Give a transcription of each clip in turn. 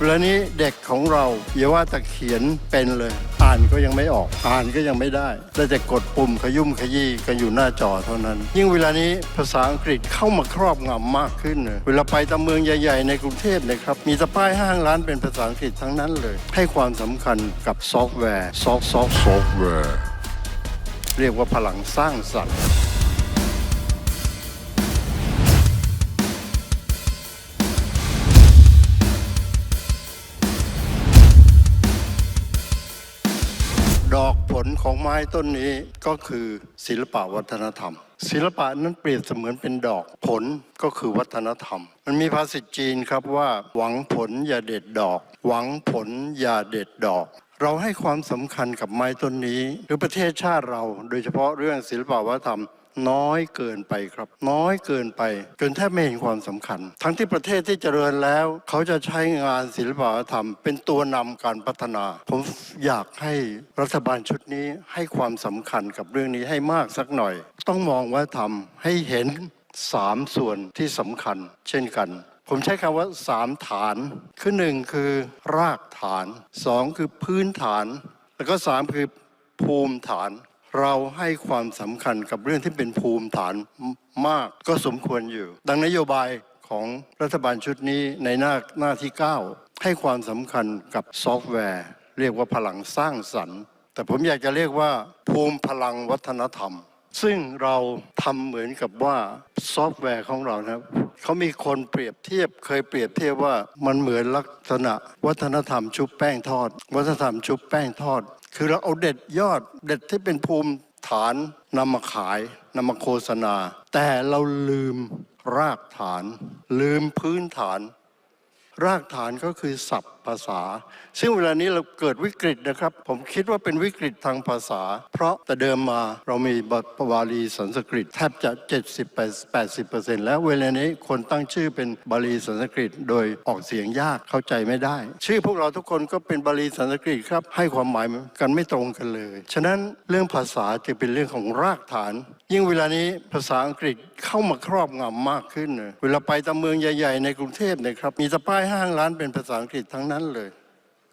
เวลานี้เด็กของเราอย่าว่าแต่เขียนเป็นเลย อ่านก็ยังไม่ออก อ่านก็ยังไม่ได้ได้แต่กดปุ่มขยุ่มขยี้กันอยู่หน้าจอเท่านั้น ยิ่งเวลานี้ภาษาอังกฤษเข้ามาครอบงำมากขึ้นเลยเวลาไปตามเมืองใหญ่ ๆ ในกรุงเทพเนะครับมีแต่ป้ายห้างร้านเป็นภาษาอังกฤษทั้งนั้นเลย ให้ความสำคัญกับซอฟต์แวร์ซอฟต์ซอฟต์ซอฟต์แวร์เรียกว่าพลังสร้างสรรค์ ดอกผลของไม้ต้นนี้ก็คือศิลปะวัฒนธรรม ศิลปะนั้นเปรียบเสมือนเป็นดอกผลก็คือวัฒนธรรม มันมีภาษิตจีนครับว่า หวังผลอย่าเด็ดดอก หวังผลอย่าเด็ดดอกเราให้ความสำคัญกับไม้ต้นนี้ หรือประเทศชาติเรา โดยเฉพาะเรื่องศิลปวัฒนธรรม น้อยเกินไปครับ น้อยเกินไป จนแทบไม่เห็นความสำคัญ ทั้งที่ประเทศที่เจริญแล้ว เขาจะใช้งานศิลปวัฒนธรรม เป็นตัวนำการพัฒนา ผมอยากให้รัฐบาลชุดนี้ให้ความสำคัญกับเรื่องนี้ให้มากสักหน่อย ต้องมองว่าทำให้เห็นสามส่วนที่สำคัญ เช่นกัน ผมใช้คำว่าสามฐาน คือหนึ่งคือรากฐานสองคือพื้นฐาน แล้วก็สามคือภูมิฐาน เราให้ความสำคัญกับเรื่องที่เป็นภูมิฐานมากก็สมควรอยู่ ดังนโยบายของรัฐบาลชุดนี้ในหน้าหน้าที่ 9 ให้ความสำคัญกับซอฟต์แวร์ เรียกว่าพลังสร้างสรรค์ แต่ผมอยากจะเรียกว่า ภูมิพลังวัฒนธรรม ซึ่งเราทำเหมือนกับว่าซอฟต์แวร์ของเรานะครับเขามีคนเปรียบเทียบ เคยเปรียบเทียบว่ามันเหมือนลักษณะ วัฒนธรรมชุบแป้งทอด วัฒนธรรมชุบแป้งทอด คือเราเอาเด็ดยอดเด็ดที่เป็นภูมิฐานนำมาขายนำมาโฆษณา แต่เราลืมรากฐาน ลืมพื้นฐาน รากฐานก็คือศัพท์ภาษา ซึ่งเวลานี้เราเกิดวิกฤตนะครับ ผมคิดว่าเป็นวิกฤตทางภาษา เพราะแต่เดิมมาเรามีบาลีสันสกฤตแทบจะ 70-80%แล้วเวลานี้คนตั้งชื่อเป็นบาลีสันสกฤต โดยออกเสียงยากเข้าใจไม่ได้ ชื่อพวกเราทุกคนก็เป็นบาลีสันสกฤตครับให้ความหมายกันไม่ตรงกันเลย ฉะนั้นเรื่องภาษาจะเป็นเรื่องของรากฐาน ยิ่งเวลานี้ภาษาอังกฤษเข้ามาครอบงำมากขึ้น เวลาไปตามเมืองใหญ่ ๆ ในกรุงเทพเนะครับมีแต่ป้ายห้างร้านเป็นภาษาอังกฤษทั้งนั้นเลย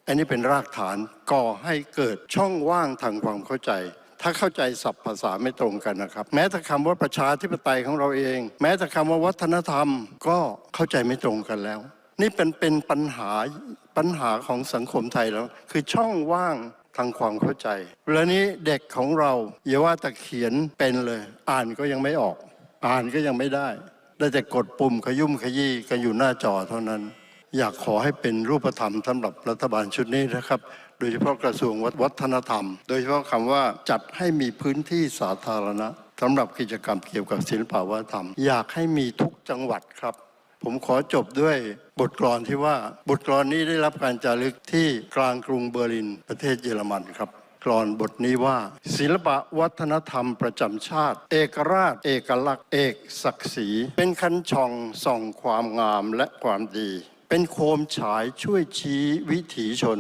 อันนี้เป็นรากฐานก่อให้เกิดช่องว่างทางความเข้าใจ ถ้าเข้าใจศัพท์ภาษาไม่ตรงกันนะครับ แม้แต่คำว่าประชาธิปไตยของเราเอง แม้แต่คำว่าวัฒนธรรมก็เข้าใจไม่ตรงกันแล้ว นี่เป็นเป็นปัญหาปัญหาของสังคมไทยแล้ว คือช่องว่างทางความเข้าใจเวลานี้เด็กของเราอย่าว่าแต่เขียนเป็นเลย อ่านก็ยังไม่ออก อ่านก็ยังไม่ได้ได้แต่กดปุ่มขยุ่มขยี้กันอยู่หน้าจอเท่านั้น อยากขอให้เป็นรูปธรรมสำหรับรัฐบาลชุดนี้นะครับ โดยเฉพาะกระทรวงวัฒนธรรม โดยเฉพาะคำว่าจัดให้มีพื้นที่สาธารณะสำหรับกิจกรรมเกี่ยวกับศิลปวัฒนธรรม อยากให้มีทุกจังหวัดครับ ผมขอจบด้วยบทกลอนที่ว่าบทกลอนนี้ได้รับการจารึกที่กลางกรุงเบอร์ลินประเทศเยอรมันครับกลอนบทนี้ว่า ศิลปะวัฒนธรรมประจำชาติ เอกราช เอกลักษณ์ เอกศักดิ์ศรี เป็นคันช่องส่องความงามและความดี เป็นโคมฉายช่วยชี้วิถีชน